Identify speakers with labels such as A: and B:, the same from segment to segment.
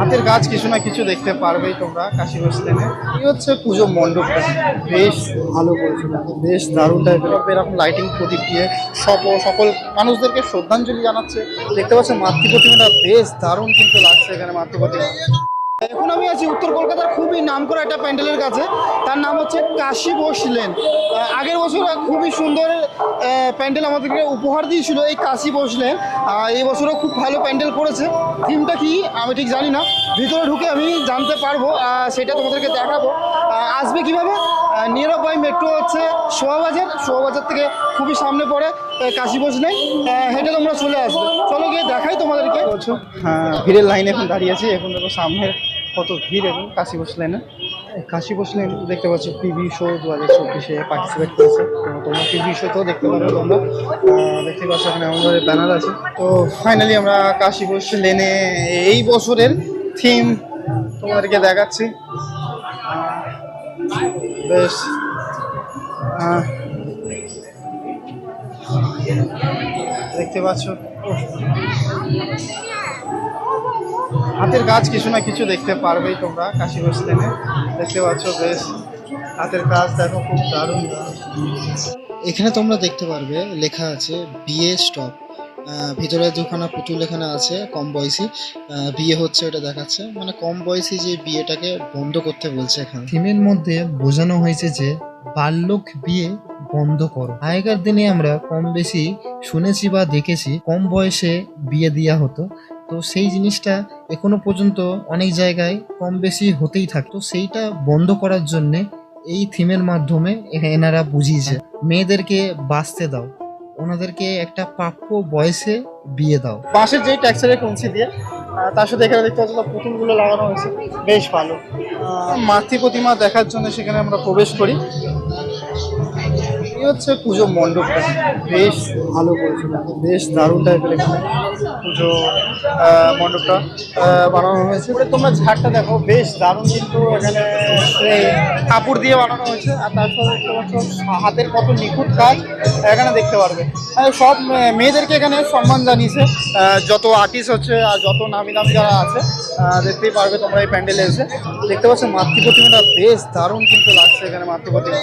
A: হাতের কাজ কিছু না কিছু দেখতে পারবেই তোমরা কাশি বসলেনে এই হচ্ছে পুজো মণ্ডপটা বেশ ভালো করেছে, বেশ দারুণ টাইপ এরকম লাইটিং প্রদীপ দিয়ে সব সকল মানুষদেরকে শ্রদ্ধাঞ্জলি জানাচ্ছে। দেখতে পাচ্ছ মাতৃপ্রতিমাটা বেশ দারুণ কিন্তু লাগছে এখানে মাতৃ প্রতিমা এখন আমি আছি উত্তর কলকাতার খুবই নাম করা একটা প্যান্ডেলের কাছে। তার নাম হচ্ছে কাশী বসলেন আগের বছর খুবই সুন্দর প্যান্ডেল আমাদেরকে উপহার দিয়েছিল এই কাশী বসলেন এই বছরও খুব ভালো প্যান্ডেল করেছে। থিমটা কি? আমি ঠিক জানি না। ভিতরে ঢুকে আমি জানতে পারব সেটা তোমাদেরকে দেখাবো। আসবে কীভাবে? নিয়ার বাই মেট্রো হচ্ছে শোয়াবাজার শোয়াবাজার থেকে খুবই সামনে পড়ে কাশী বসলেন হেঁটে তোমরা চলে আসবে। চলো গিয়ে দেখাই তোমাদেরকে। হ্যাঁ ভিড়ের লাইনে এখন দাঁড়িয়ে আছি। এখন দেখো সামনের কত ভিড় এখন কাশি বসলেন কাশি বসলেন দেখতে পাচ্ছ পিভি শো দু হাজার চব্বিশে পার্টিসিপেট করেছে। তো তোমরা পিভি শোতেও দেখতে পারো তোমরা। দেখতে পাচ্ছ এখানে আমাদের ব্যানার আছে। তো ফাইনালি আমরা কাশি বসলেনে এই বছরের থিম তোমাদেরকে দেখাচ্ছি। বেশ। দেখতে পাচ্ছ। হাতের কাজ কিছু না কিছু দেখতে পারবেই তোমরা কাশি বসলেনে দেখতে পাচ্ছ বেশ হাতের কাজ, দেখো খুব দারুণ। এখানে তোমরা দেখতে পারবে, লেখা আছে, বিয়ে স্টপ ভিতরে দুখানা পুতুল এখানে আছে, কম বয়সী। বিয়ে হচ্ছে ওটা দেখাচ্ছে। মানে কম বয়সী যে বিয়েটাকে বন্ধ করতে বলছে এখানে।
B: থিমের মধ্যে বোঝানো হয়েছে যে, বাল্যক বিয়ে বন্ধ করো। আগেকার দিনে আমরা কম বেশি শুনেছি বা দেখেছি, কম বয়সে বিয়ে দেওয়া হতো। তো সেই জিনিসটা এখনও পর্যন্ত অনেক জায়গায় কম বেশি হতেই থাকতো সেইটা বন্ধ করার জন্য এই থিমের মাধ্যমে এনারা বুঝিয়েছে মেয়েদেরকে বাঁচতে দাও ওনাদেরকে একটা প্রাপ্য বয়সে বিয়ে দাও।
A: বাঁশের যেই ট্যাক্সারের কঞ্চি দিয়ে তার সাথে এখানে দেখতে পাচ্ছ পুতুলগুলো লাগানো হয়েছে বেশ ভালো। মাতৃ প্রতিমা দেখার জন্য সেখানে আমরা প্রবেশ করি। এই হচ্ছে পুজো মণ্ডপটা বেশ ভালো করেছে দেখো, বেশ দারুণ টাইপের এখানে। পুজো মণ্ডপটা বানানো হয়েছে। তোমরা ঝাড়টা দেখো, বেশ দারুণ কিন্তু এখানে কাপড় দিয়ে বানানো হয়েছে। আর তার সাথে দেখতে হাতের কত নিখুঁত কাজ এখানে দেখতে পারবে। সব মেয়েদেরকে এখানে সম্মান জানিয়েছে। যত আর্টিস্ট হচ্ছে আর যত নামি দামি যারা আছে দেখতেই পারবে তোমরা এই প্যান্ডেলে এসে। দেখতে পাচ্ছ মাতৃ প্রতিমাটা বেশ দারুণ কিন্তু লাগছে এখানে মাতৃ প্রতিমা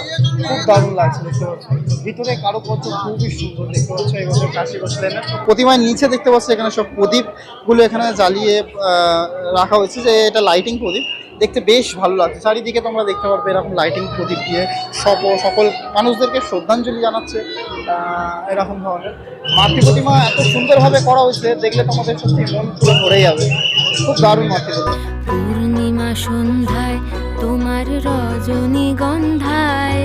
A: খুব দারুণ লাগছে দেখতে পাচ্ছ। ভিতরে কারও পর্য খুবই সুন্দর দেখতে পাচ্ছ, এই বছর কাশি বসলেন প্রতিমার নিচে দেখতে পাচ্ছ এখানে সব প্রদীপগুলো এখানে জ্বালিয়ে রাখা হয়েছে যে এটা লাইটিং প্রদীপ। দেখতে বেশ ভালো লাগছে। চারিদিকে তোমরা দেখতে পারবে এরকম লাইটিং প্রদীপ দিয়ে সব সকল মানুষদেরকে শ্রদ্ধাঞ্জলি জানাচ্ছে এরকম ধরনের। মাতৃ প্রতিমা এত সুন্দরভাবে করা হয়েছে, দেখলে তোমাদের সত্যি মন পুরো ভরে যাবে। খুব দারুণ মাতৃ
C: পূর্ণিমা সন্ধ্যায় তোমার রজনীগন্ধায়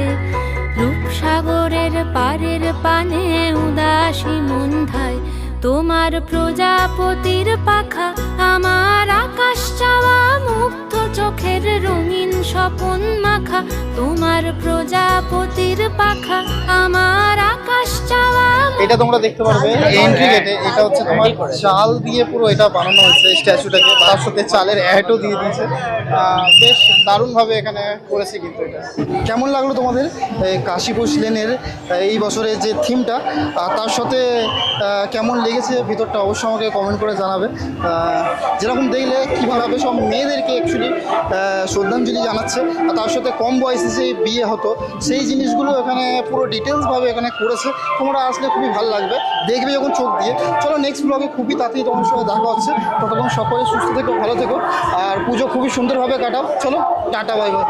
C: রূপসাগরের পারের পানে উদাসী মন্ধায় তোমার প্রজাপতির পাখা, আমার আকাশ চাওয়া মুক্ত চোখের রঙিন স্বপন মাখা, তোমার প্রজাপতির পাখা, আমার
A: এটা তোমরা দেখতে পারবে এন্ট্রি গেটে এটা হচ্ছে তোমার চাল দিয়ে পুরো এটা বানানো হয়েছে স্ট্যাচুটাকে তার সাথে চালের অ্যাডও দিয়ে দিয়েছে। বেশ দারুণভাবে এখানে করেছে কিন্তু এটা। কেমন লাগল তোমাদের? কাশীপুর লেনের এই বছরের যে থিমটা তার সাথে কেমন লেগেছে ভিতরটা অবশ্যই আমাকে কমেন্ট করে জানাবে। যেরকম দেখলে কীভাবে সব মেয়েদেরকে অ্যাকচুয়ালি শ্রদ্ধাঞ্জলি জানাচ্ছে, আর তার সাথে কম বয়সে যে বিয়ে হতো, সেই জিনিসগুলো এখানে পুরো ডিটেলসভাবে এখানে করেছে। তোমরা আসলে খুবই ভালো লাগবে। দেখবে যখন চোখ দিয়ে। চলো নেক্সট ব্লগে খুবই তাড়াতাড়ি তোমার সঙ্গে দেখা হচ্ছে। ততক্ষণ সকলে সুস্থ থেকো, ভালো থেকো। আর পুজো খুবই সুন্দরভাবে কাটাও। চলো, টাটা বাই বাই